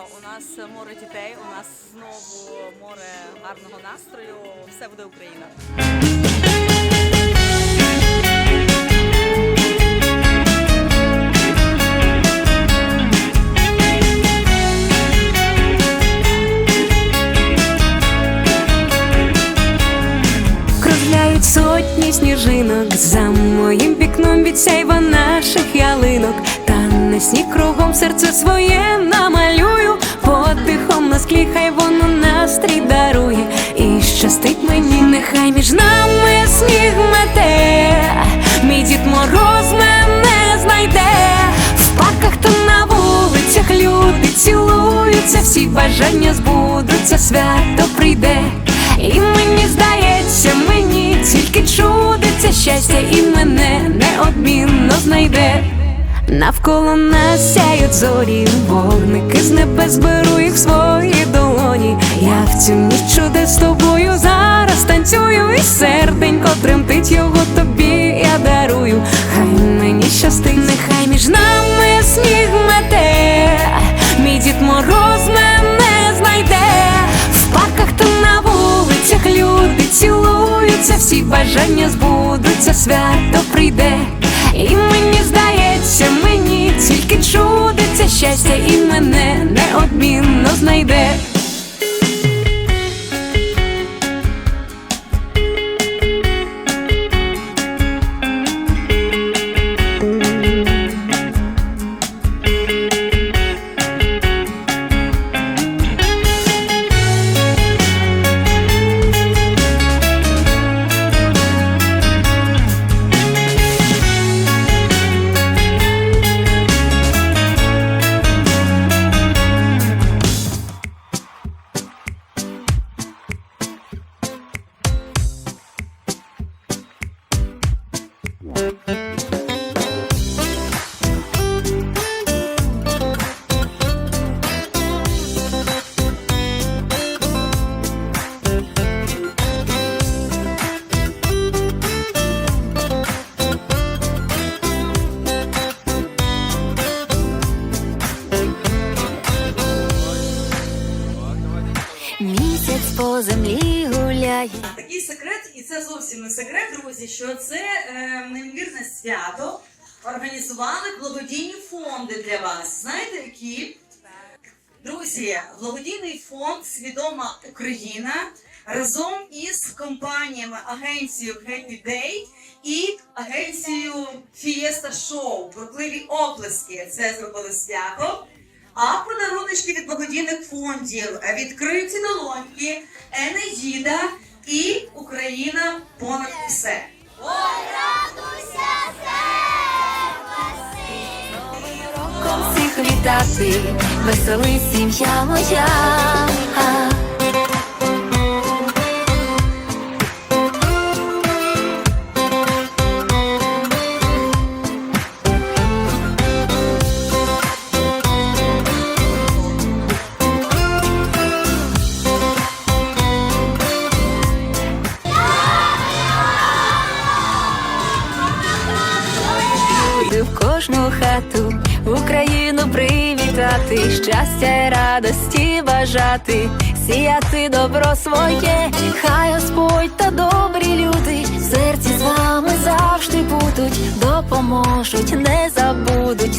свято. У нас море дітей. У нас знову море гарного настрою. Все буде Україна. Кружляють сотні сніжинок за моїм вікном від сяйва наших ялинок. Та не Сніг кругом серце своє намалю подихом на склі, хай воно настрій дарує. І щастить мені, нехай між нами сніг мете, мій дід мороз мене знайде. В парках та на вулицях люди цілуються, всі бажання збудуться, свято прийде. І мені здається, мені тільки чудиться щастя, і мене неодмінно знайде. Навколо нас сяють зорі, вогники з небес беру їх в свої долоні. Я в цю ніч чудес з тобою зараз танцюю, і серденько тремтить його тобі я дарую. Хай мені щастить, нехай між нами сніг мете, мій дід мороз мене знайде. В парках та на вулицях люди цілуються, всі бажання збудуться, свято прийде. І мені чудиться щастя, і Місяць по землі гуляє. Секрет, і це зовсім не секрет, друзі, що це е, неймовірне свято організували благодійні фонди для вас. Знаєте, які? Друзі, благодійний фонд Свідома Україна разом із компаніями агенцією Happy Day і агенцією Fiesta Show Бурхливі оплески. Це зробили свято. А подаруночки від благодійних фондів відкриті долоньки, Енеїда і Україна понад все. Роком всіх вітати, веселий сім'я моя. Кожну хату Україну привітати, щастя і радості бажати, сіяти добро своє, хай Господь та добрі люди в серці з вами завжди будуть, допоможуть, не забудуть